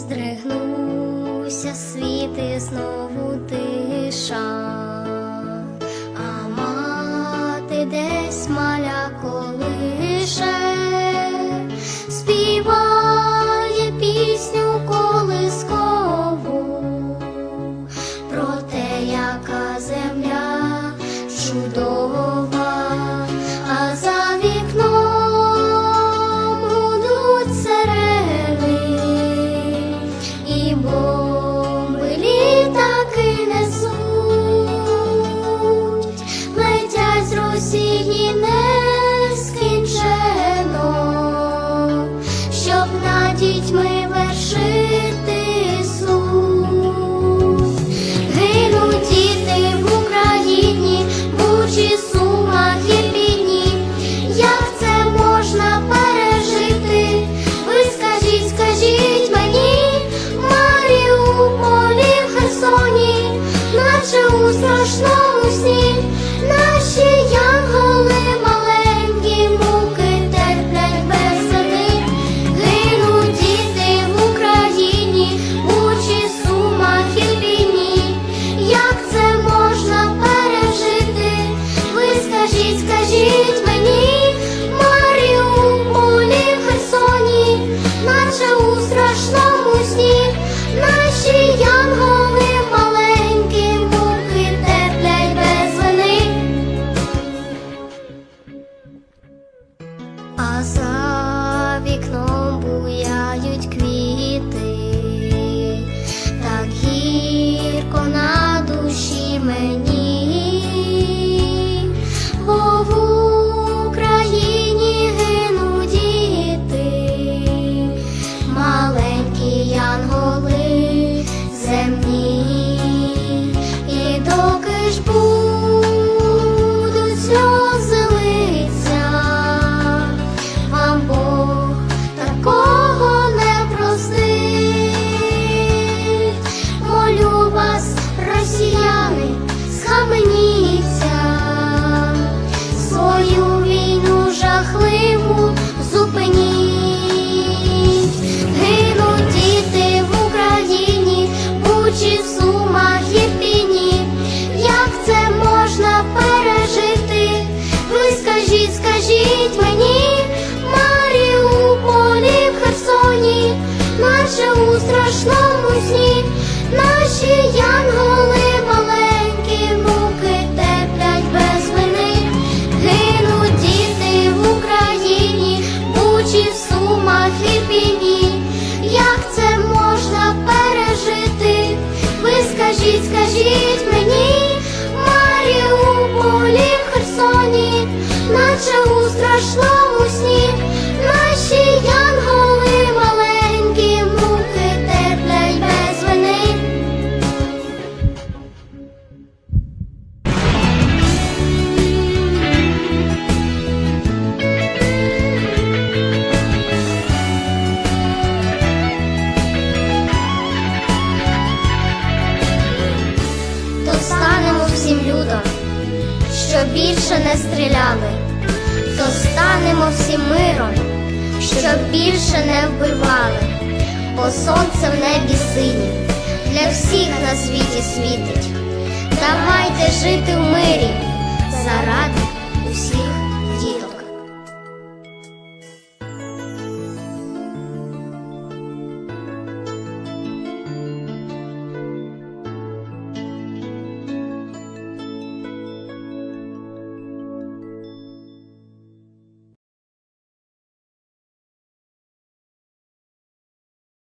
здригнувся світ і знову тиша, а мати десь маля колише, щоб дітьми вершити суд. Гинуть діти в Україні, Бучі, Сумах, Ірпіні. Як це можна пережити? Ви скажіть, мені, Маріуполі, в Херсоні, наче у страшному наші янголи маленькі муки терплять без вини. Гинуть діти в Україні, Бучі, в Сумах, Ірпіні. Як це можна пережити? Ви скажіть, скажіть мені, Маріуполі, в Херсоні, наче у що більше не стріляли, то станемо всім миром, що більше не вбивали, бо сонце в небі синє, для всіх на світі світить. Давайте жити